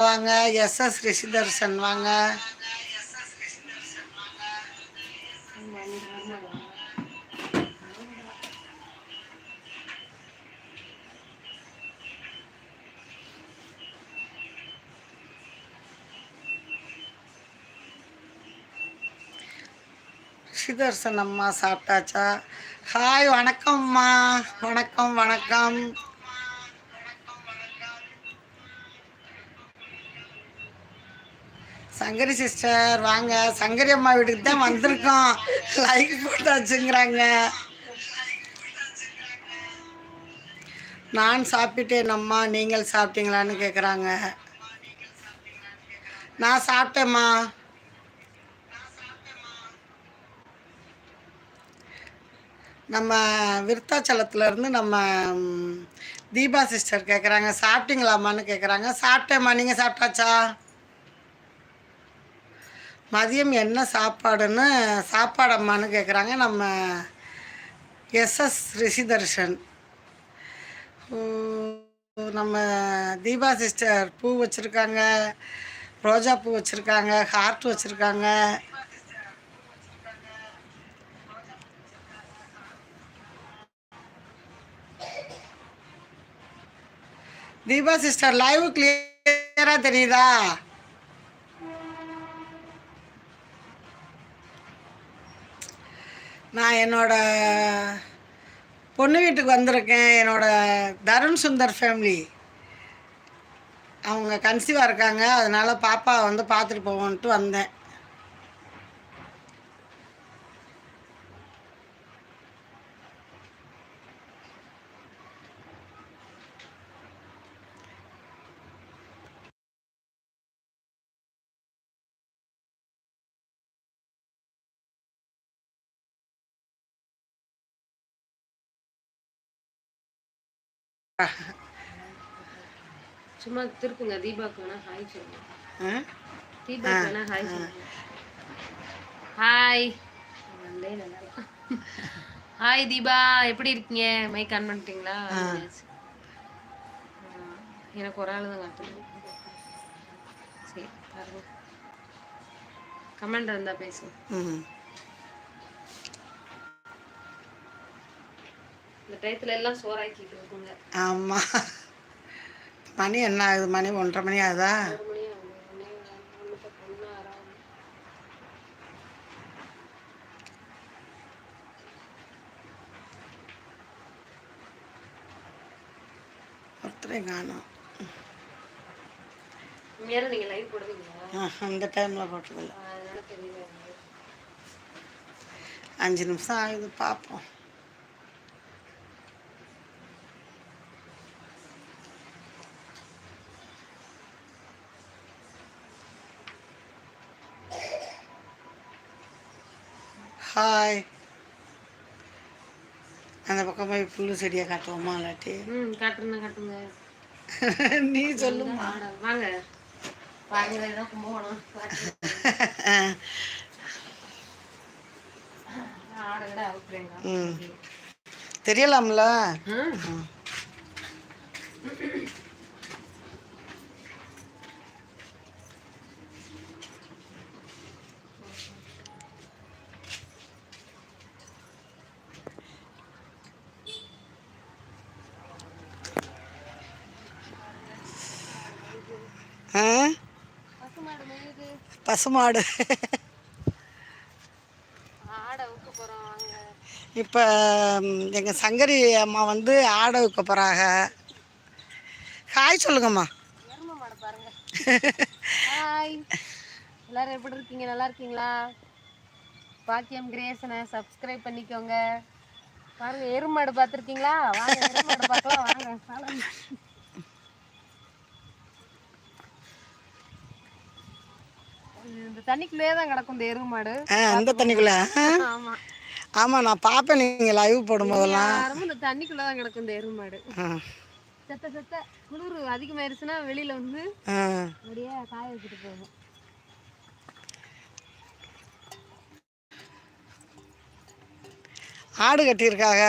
வாங்க எஸ்எஸ் ரிஷிதர்சன் வாங்க. ரிஷிதர்சன் அம்மா சாப்பிட்டாச்சா? ஹாய் வணக்கம்மா. வணக்கம் வணக்கம். சங்கரி சிஸ்டர் வாங்க. சங்கரி அம்மா வீட்டுக்கு தான் வந்திருக்கோம். லைக் போட்டாச்சுங்கிறாங்க நான் சாப்பிட்டேன் அம்மா. நீங்கள் சாப்பிட்டீங்களான்னு கேட்குறாங்க நான் சாப்பிட்டேம்மா. நம்ம விருத்தாச்சலத்துலேருந்து நம்ம தீபா சிஸ்டர் கேட்குறாங்க சாப்பிட்டீங்களாம்மான்னு கேட்குறாங்க சாப்பிட்டேம்மா. நீங்கள் சாப்பிட்டாச்சா? மதியம் என்ன சாப்பாடுன்னு சாப்பாடம்மான்னு கேட்குறாங்க நம்ம எஸ்எஸ் ரிஷிதர்ஷன். நம்ம தீபா சிஸ்டர் பூ வச்சுருக்காங்க. ரோஜா பூ வச்சுருக்காங்க. ஹார்ட் வச்சுருக்காங்க. தீபா சிஸ்டர் லைவ் கிளியராக தெரியுதா? நான் என்னோட பொண்ணு வீட்டுக்கு வந்திருக்கேன். என்னோட தருண் சுந்தர் ஃபேமிலி அவங்க கன்சீவாக இருக்காங்க. அதனால் பாப்பா வந்து பார்த்துட்டு போவோன்ட்டு வந்தேன். சும்மா திருப்புங்க தீபாக்கு வேணா ஹாய் சொல்லுங்க? தீபாக்கு வேணா ஹாய் சொல்லுங்க. ஹாய் ஹாய் தீபா எப்படி இருக்கீங்க? மைக் ஆன் பண்ணிட்டீங்களா? எனக்கு ஒரு ஆள் தான் காட்டுது சரி பாருங்க. கமெண்ட் இருந்தா பேசுங்க. டயத்துல எல்லாம் சோறாக்கிட்டு இருக்குங்க. ஆமாம் மணி என்ன ஆகுது? மணி ஒன்றரை மணி ஆகுதா? ஒருத்தரையும் காணும். அந்த டைமில் போட்டதில்ல. அஞ்சு நிமிஷம் ஆகுது பார்ப்போம் ஹாய் அந்த பக்கம் போய் புல்லு செடியை காட்டுவோமா இல்லாட்டி? ம் காட்டுங்க காட்டுங்க. நீ சொல்லுமா. வாங்க. வாங்க கும்பகோணம். தெரியலாம்ல ம். ஆ பசுமாடு மேயுது பசுமாடு. இப்போ எங்கள் சங்கரி அம்மா வந்து ஆடை வைக்க போகிறாங்க ஹாய் சொல்லுங்கம்மா. எரும மாடை பாருங்க. ஹாய் எல்லாரும் எப்படி இருக்கீங்க? நல்லா இருக்கீங்களா? பாக்கியம் கிரேசனை சப்ஸ்கிரைப் பண்ணிக்கோங்க. பாருங்க எருமாடு பார்த்துருக்கீங்களா? வாங்க எருமாடு பார்க்கலாம் வாங்க இந்த தண்ணிக்குள்ளேயே தான் கிடக்கும் இந்த எருமாடு ஆ அந்த தண்ணிக்குள்ளே? ஆமா. ஆமாம் நான் பார்ப்பேன் நீங்கள் லைவ் போடும்போதெல்லாம். யாரும் இந்த தண்ணிக்குள்ள தான் கிடக்கும் இந்த ஆ. செத்த செத்த குளிர் அதிகமாயிருச்சுன்னா வெளியில வந்து ஆ. அப்படியே காய வச்சுட்டு போகும். ஆடு கட்டியிருக்காங்க